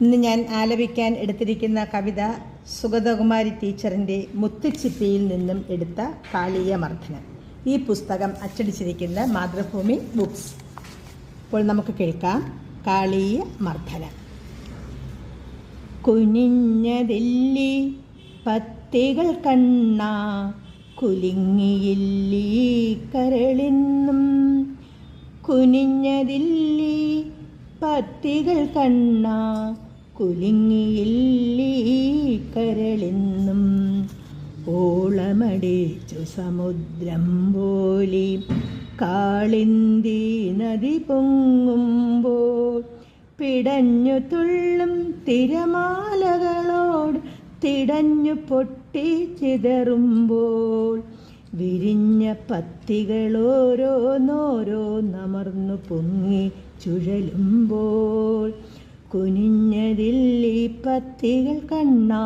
ഇന്ന് ഞാൻ ആലപിക്കാൻ എടുത്തിരിക്കുന്ന കവിത സുഗതകുമാരി ടീച്ചറിന്റെ മുത്തുച്ചിപ്പിയിൽ നിന്നും എടുത്ത കാളീയ മർദ്ദനം. ഈ പുസ്തകം അച്ചടിച്ചിരിക്കുന്ന മാതൃഭൂമി ബുക്സ്. ഇപ്പോൾ നമുക്ക് കേൾക്കാം. കാളീയ മർദ്ദനം. കുനിഞ്ഞതില്ലി പത്തികൾ കണ്ണ കുലുങ്ങിയില്ലി കരളിന്നും. കുനിഞ്ഞതില്ലി പത്തികൾ കണ്ണ കുലുങ്ങിയില്ലി കരളിന്നും ഓളമടിച്ചു സമുദ്രം പോലി കാളിന്തി നദി പൊങ്ങുമ്പോൾ പിടഞ്ഞു തുള്ളും തിരമാലകളോട് തിടഞ്ഞു പൊട്ടി ചിതറുമ്പോൾ വിരിഞ്ഞ പത്തികളോരോന്നോരോ നമർന്നു പൊങ്ങി ചുഴലുമ്പോൾ കുനിഞ്ഞതില്ലി പത്തികൾ കണ്ണാ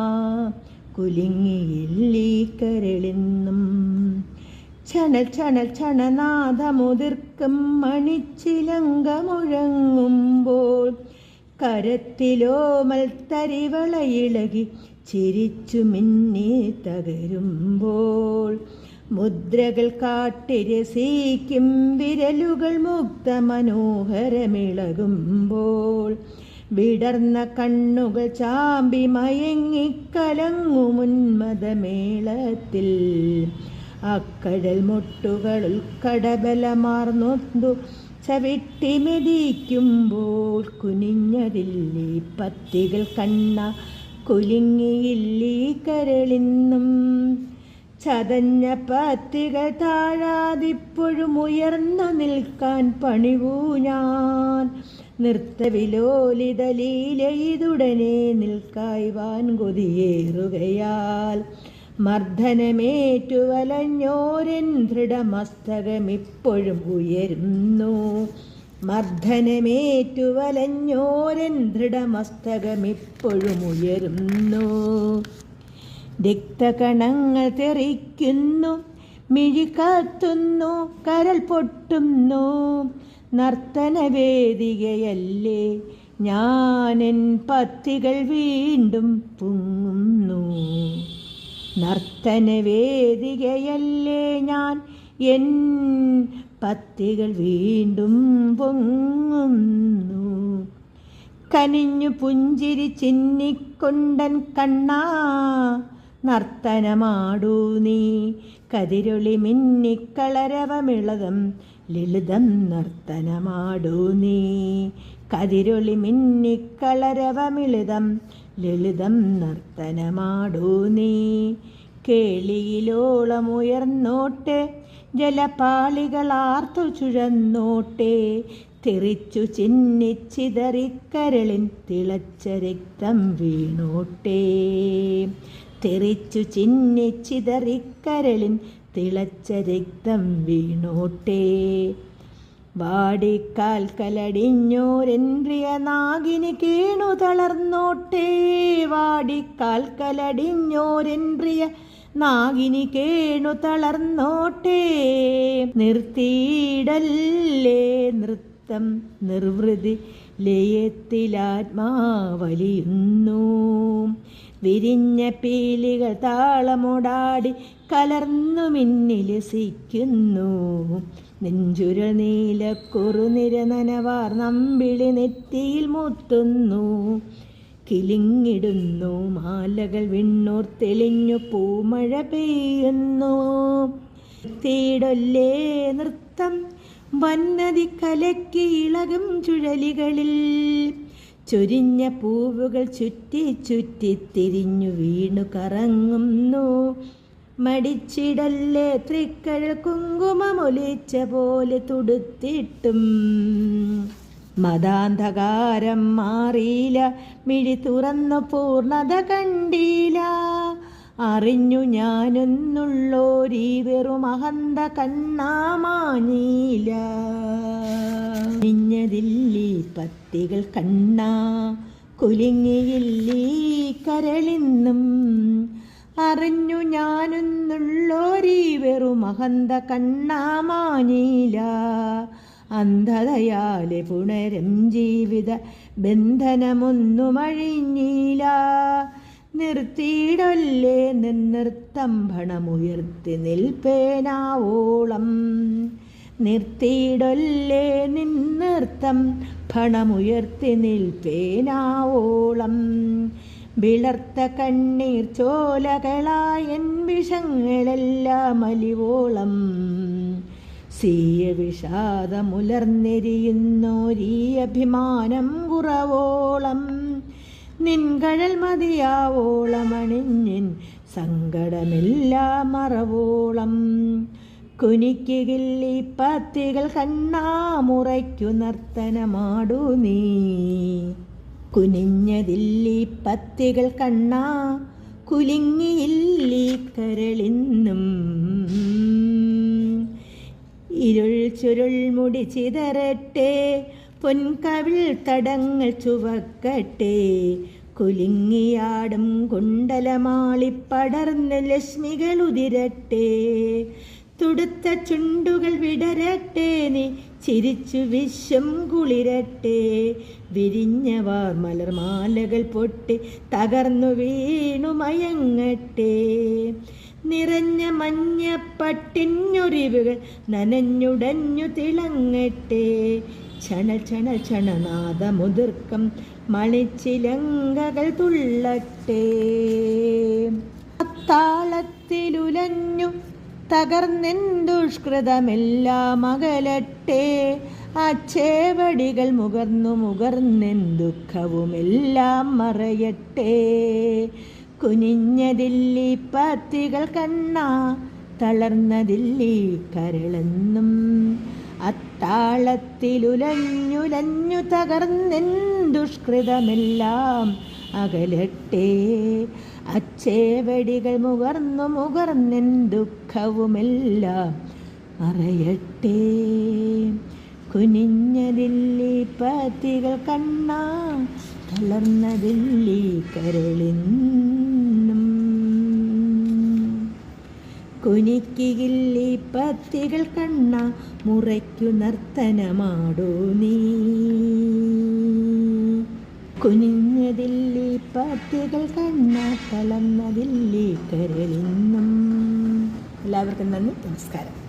കുലുങ്ങിയില്ലി കരളിന്നും. ചണൽ ചണൽ ചണനാഥമുതിർക്കും മണിച്ചിലങ്ക മുഴങ്ങുമ്പോൾ കരത്തിലോമൽ ഇളകി ചിരിച്ചു മിന്നി തകരുമ്പോൾ മുദ്രകൾ കാട്ടിരസിക്കും വിരലുകൾ മുക്ത മനോഹരമിളകുമ്പോൾ വിടർന്ന കണ്ണുകൾ ചാമ്പി മയങ്ങിക്കലങ്ങുമുന്മതമേളത്തിൽ അക്കഴൽ മുട്ടുകൾ ഉൾക്കടബലമാർന്നൊന്തു ചവിട്ടി മെതിക്കുമ്പോൾ കുനിഞ്ഞതില്ലി പത്തികൾ കണ്ണ കുലിങ്ങിയില്ലീ കരളിന്നും. ചതഞ്ഞ പത്തികൾ താഴാതിപ്പോഴും ഉയർന്നു നിൽക്കാൻ പണിവൂ ഞാൻ. നൃത്തവിലോലിതലീലയിതുടനെ നിൽക്കായ്വാൻ കൊതിയേറുകയാൽ. മർദ്ദനമേറ്റുവലഞ്ഞോരൻ ദൃഢമസ്തകമിപ്പോഴും ഉയരുന്നു. മർദ്ദനമേറ്റുവലഞ്ഞോരൻ ദൃഢമസ്തകമിപ്പോഴും ഉയരുന്നു. രക്തകണങ്ങൾ തെറിക്കുന്നു മിഴികാത്തുന്നു കരൽ പൊട്ടുന്നു. നർത്തനവേദികയല്ലേ ഞാനെൻ പത്തികൾ വീണ്ടും പൊങ്ങുന്നു. നർത്തനവേദികയല്ലേ ഞാൻ എൻ പത്തികൾ വീണ്ടും പൊങ്ങുന്നു. കനിഞ്ഞു പുഞ്ചിരി ചിന്നിക്കൊണ്ടൻ കണ്ണാ നർത്തനമാടൂ നീ. കതിരൊളി മിന്നിക്കളരവമിളതം ലളിതം നർത്തനമാടൂ നീ. കതിരൊളി മിന്നിക്കളരവമിളിതം ലളിതം നർത്തനമാടൂ നീ. കേളിയിലോളമുയർന്നോട്ടെ ജലപാളികളാർത്തു ചുഴന്നോട്ടെ തെറിച്ചു ചിന്നിച്ചിതറിക്കരളിൻ തിളച്ച രക്തം വീണോട്ടേ. തെറിച്ചു ചിന്നിച്ചിതറിക്കരളിൻ തിളച്ച രക്തം വീണോട്ടേ. വാടിക്കാൽ കലടിഞ്ഞോരൻ പ്രിയ നാഗിനി കീണു തളർന്നോട്ടേ. വാടിക്കാൽ കലടിഞ്ഞോരൻ പ്രിയ നാഗിനി കേണു തളർന്നോട്ടേ. നിർത്തിയിടല്ലേ നൃത്തം നിർവൃതി ലയത്തിലാത്മാവലിയുന്നു. വിരിഞ്ഞ പീലികൾ താളമോടാടി കലർന്നു മിന്നിൽ സിക്കുന്നു. നെഞ്ചുരൽ നീലക്കുറു നനവാർ നമ്പിളി നെറ്റിയിൽ മുത്തുന്നു. കിലിങ്ങിടുന്നു മാലകൾ വിണ്ണൂർ തെളിഞ്ഞു പൂമഴ പെയ്യുന്നു. തീടൊല്ലേ നൃത്തം വന്നതി കലക്കി ഇളകും ചുഴലികളിൽ. ചൊരിഞ്ഞ പൂവുകൾ ചുറ്റി ചുറ്റി തിരിഞ്ഞു വീണു കറങ്ങുന്നു. മടിച്ചിടല്ലേ ത്രിക്കഴ കുങ്കുമമൊലിച്ച പോലെ തുടുത്തിട്ടും. മതാന്ധകാരം മാറിയില്ല മിഴി തുറന്നു പൂർണത കണ്ടില്ല. അറിഞ്ഞു ഞാനൊന്നുള്ളോരീ വെറും അഹന്ത കണ്ണാമാനീല. നിഞ്ഞതില്ലി പത്തികൾ കണ്ണാ കുലുങ്ങിയില്ലീ കരളിന്നും. അറിഞ്ഞു ഞാനൊന്നുള്ളോരീ വെറും അഹന്ത കണ്ണാമാനീല. അന്ധതയാലെ പുണരം ജീവിത ബന്ധനമൊന്നുമഴിഞ്ഞീല. നിർത്തിയിടല്ലേ നിന്നൃത്തം ഭണമുയർത്തി നിൽപ്പേനാവോളം. നിർത്തിയിടല്ലേ നിന്നൃത്തം ഭണമുയർത്തി നിൽപ്പേനാവോളം. വിളർത്ത കണ്ണീർ ചോലകളായൻ വിഷങ്ങളെല്ലാം അലിവോളം. സീയ വിഷാദമുലർന്നെരിയുന്നോരീ അഭിമാനം കുറവോളം. നിൻകഴൽ മതിയാവോളമണിഞ്ഞിൻ സങ്കടമില്ല മറവോളം. കുനിക്കുകില്ലി പത്തികൾ കണ്ണാമുറയ്ക്കു നർത്തനമാടു നീ. കുനിഞ്ഞതില്ലി പത്തികൾ കണ്ണാ കുലുങ്ങിയില്ലി കരളിന്നും. ഇരുൾ ചുരുൾ മുടി ചിതറട്ടെ പൊൻകവിൾ തടങ്ങൾ ചുവക്കട്ടെ. കുലുങ്ങിയാടും കുണ്ടലമാളിപ്പടർന്ന് ലക്ഷ്മികൾ ഉതിരട്ടെ. തുടുത്ത ചുണ്ടുകൾ വിടരട്ടെ നീ ചിരിച്ചു വിശ്വം കുളിരട്ടെ. വിരിഞ്ഞവാർ മലർമാലകൾ പൊട്ടി തകർന്നു വീണു മയങ്ങട്ടെ. നിറഞ്ഞ മഞ്ഞപ്പട്ടിഞ്ഞൊരിവുകൾ നനഞ്ഞുടഞ്ഞു തിളങ്ങട്ടെ. ക്ഷണ ചണ ചണനാദമുതിർക്കം മണിച്ചിലങ്കകൾ തുള്ളട്ടെ. താളത്തിലുലഞ്ഞു തകർന്നെന്തുഷ്കൃതമെല്ലാം അകലട്ടെ അച്ചേവടികൾ മുകർന്നു മുകർന്നെൻ ദുഃഖവുമെല്ലാം മറയട്ടെ. കുനിഞ്ഞതില്ലി പത്തികൾ കണ്ണ തളർന്നതില്ലി കരളെന്നും അത്താളത്തിലുലഞ്ഞുലഞ്ഞു തകർന്നെൻ ദുഷ്കൃതമെല്ലാം അകലട്ടെ. അച്ചേവടികൾ മുകർന്നു മുകർന്നെൻ ദുഃഖവുമെല്ലാം മറയട്ടെ കുനിഞ്ഞതില്ലി പത്തികൾ കണ്ണാ തളർന്നതില്ലി കരളിന്നും കുനിക്കികില്ലി പത്തികൾ കണ്ണ മുറയ്ക്കു നർത്തനമാടൂ നീ. കുനിഞ്ഞതില്ലി പത്തികൾ കണ്ണ കലന്നതില്ലി കരളിന്നും. എല്ലാവർക്കും നന്ദി നമസ്കാരം.